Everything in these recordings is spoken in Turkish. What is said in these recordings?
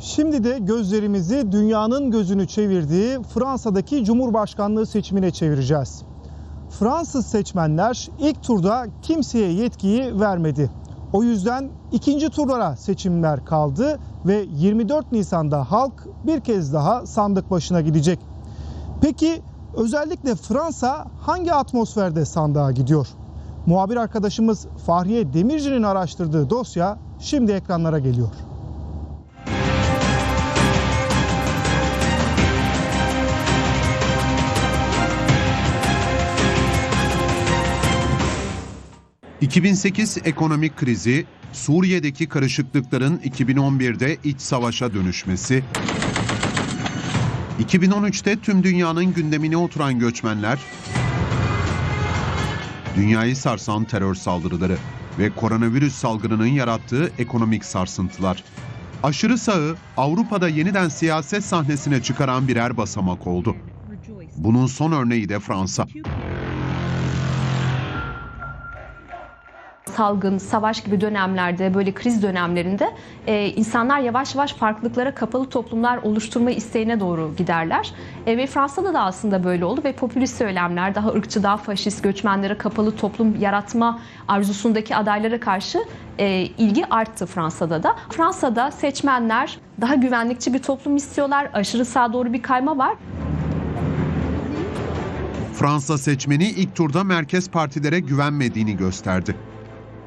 Şimdi de gözlerimizi dünyanın gözünü çevirdiği Fransa'daki Cumhurbaşkanlığı seçimine çevireceğiz. Fransız seçmenler ilk turda kimseye yetkiyi vermedi. O yüzden ikinci turlara seçimler kaldı ve 24 Nisan'da halk bir kez daha sandık başına gidecek. Peki özellikle Fransa hangi atmosferde sandığa gidiyor? Muhabir arkadaşımız Fahriye Demirci'nin araştırdığı dosya şimdi ekranlara geliyor. ...2008 ekonomik krizi, Suriye'deki karışıklıkların 2011'de iç savaşa dönüşmesi, 2013'te tüm dünyanın gündemine oturan göçmenler, dünyayı sarsan terör saldırıları ve koronavirüs salgınının yarattığı ekonomik sarsıntılar. Aşırı sağı Avrupa'da yeniden siyaset sahnesine çıkaran birer basamak oldu. Bunun son örneği de Fransa. Salgın, savaş gibi dönemlerde, böyle kriz dönemlerinde e, insanlar yavaş yavaş farklılıklara kapalı toplumlar oluşturma isteğine doğru giderler. E, ve Fransa'da da aslında böyle oldu ve popülist söylemler, daha ırkçı, daha faşist, göçmenlere kapalı toplum yaratma arzusundaki adaylara karşı e, ilgi arttı Fransa'da da. Fransa'da seçmenler daha güvenlikçi bir toplum istiyorlar, aşırı sağa doğru bir kayma var. Fransa seçmeni ilk turda merkez partilere güvenmediğini gösterdi.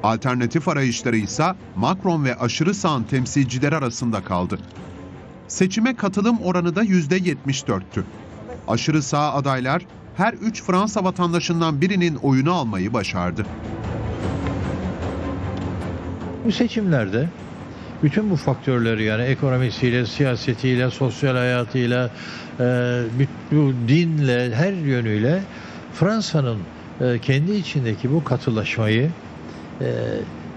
Alternatif arayışları ise Macron ve aşırı sağın temsilcileri arasında kaldı. Seçime katılım oranı da %74'tü. Aşırı sağ adaylar her üç Fransa vatandaşından birinin oyunu almayı başardı. Bu seçimlerde bütün bu faktörleri yani ekonomisiyle, siyasetiyle, sosyal hayatıyla, e, bu dinle, her yönüyle Fransa'nın e, kendi içindeki bu katılaşmayı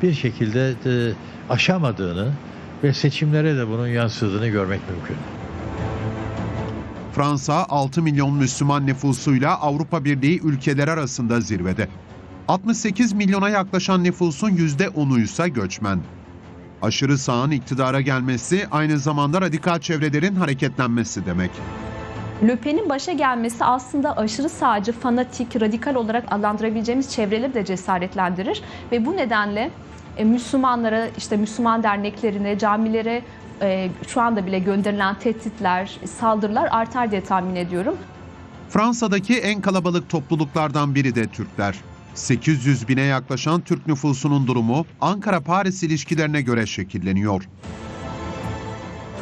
bir şekilde e, aşamadığını ve seçimlere de bunun yansıdığını görmek mümkün. Fransa 6 milyon Müslüman nüfusuyla Avrupa Birliği ülkeleri arasında zirvede. 68 milyona yaklaşan nüfusun %10'u ise göçmen. Aşırı sağın iktidara gelmesi aynı zamanda radikal çevrelerin hareketlenmesi demek. Le Pen'in başa gelmesi aslında aşırı sağcı, fanatik, radikal olarak adlandırabileceğimiz çevreleri de cesaretlendirir ve bu nedenle e, Müslümanlara, işte Müslüman derneklerine, camilere e, şu anda bile gönderilen tehditler, saldırılar artar diye tahmin ediyorum. Fransa'daki en kalabalık topluluklardan biri de Türkler. 800 bine yaklaşan Türk nüfusunun durumu Ankara-Paris ilişkilerine göre şekilleniyor.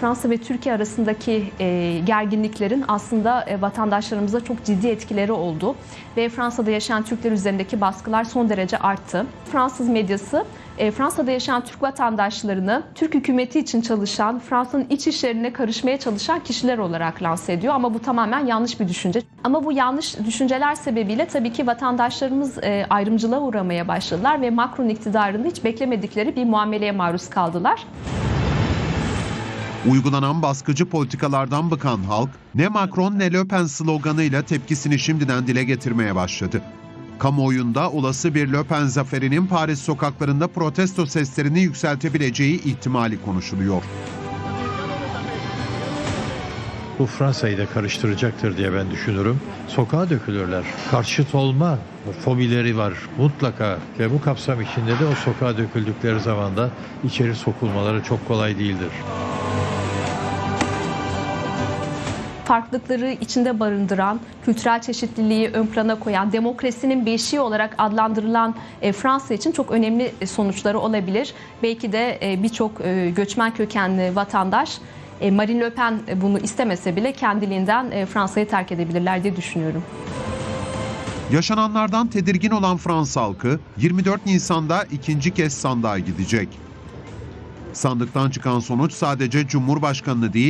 Fransa ve Türkiye arasındaki e, gerginliklerin aslında e, vatandaşlarımıza çok ciddi etkileri oldu ve Fransa'da yaşayan Türkler üzerindeki baskılar son derece arttı. Fransız medyası e, Fransa'da yaşayan Türk vatandaşlarını Türk hükümeti için çalışan, Fransa'nın iç işlerine karışmaya çalışan kişiler olarak lanse ediyor ama bu tamamen yanlış bir düşünce. Ama bu yanlış düşünceler sebebiyle tabii ki vatandaşlarımız e, ayrımcılığa uğramaya başladılar ve Macron iktidarında hiç beklemedikleri bir muameleye maruz kaldılar. Uygulanan baskıcı politikalardan bıkan halk, ne Macron ne Le Pen sloganıyla tepkisini şimdiden dile getirmeye başladı. Kamuoyunda olası bir Le Pen zaferinin Paris sokaklarında protesto seslerini yükseltebileceği ihtimali konuşuluyor. Bu Fransa'yı da karıştıracaktır diye ben düşünürüm. Sokağa dökülürler. Karşıt olma fobileri var mutlaka ve bu kapsam içinde de o sokağa döküldükleri zaman da içeri sokulmaları çok kolay değildir. Farklılıkları içinde barındıran, kültürel çeşitliliği ön plana koyan, demokrasinin beşiği olarak adlandırılan e, Fransa için çok önemli e, sonuçları olabilir. Belki de e, birçok göçmen kökenli vatandaş Marine Le Pen bunu istemese bile kendiliğinden Fransa'yı terk edebilirler diye düşünüyorum. Yaşananlardan tedirgin olan Fransa halkı 24 Nisan'da ikinci kez sandığa gidecek. Sandıktan çıkan sonuç sadece Cumhurbaşkanını değil,